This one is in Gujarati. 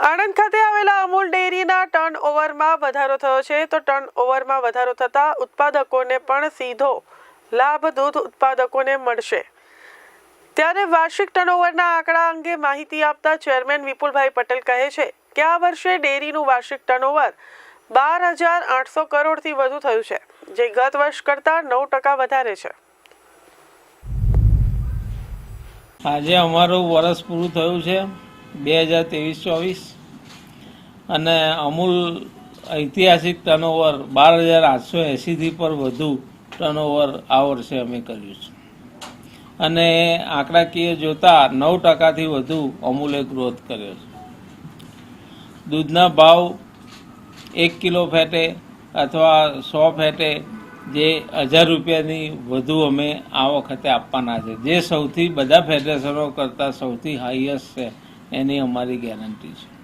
આણંદ ખાતે આવેલા અમૂલ ડેરીના ટર્ન ઓવરમાં વધારો થયો છે. તો ટર્ન ઓવરમાં વધારો થતાં ઉત્પાદકોને પણ સીધો લાભ દૂધ ઉત્પાદકોને મળશે. ત્યારે વાર્ષિક ટર્નઓવરના આંકડા અંગે માહિતી આપતા ચેરમેન વિપુલભાઈ પટેલ કહે છે કે આ વર્ષે ડેરીનું વાર્ષિક ટર્નઓવર બાર હજાર આઠસો કરોડથી વધુ થયું છે, જે ગત વર્ષ કરતાં નવ ટકા વધારે છે. આજે અમારું વર્ષ પૂરું થયું છે. બે હજાર ત્રેવીસ ચોવીસ. અને અમૂલ ઐતિહાસિક ટર્નઓવર બાર હજાર આઠસો એંસીથી પર વધુ ટર્નઓવર આ વર્ષે અમે કર્યું છે. અને આંકડાકીય જોતા નવ ટકાથી વધુ અમૂલે ગ્રોથ કર્યો છે. દૂધના ભાવ એક કિલો ફેટે અથવા સો ફેટે જે હજાર રૂપિયાની વધુ અમે આ વખતે આપવાના છે. જે સૌથી, બધા ફેડરેશનો કરતાં સૌથી હાઈએસ્ટ છે. એની અમારી ગેરંટી છે.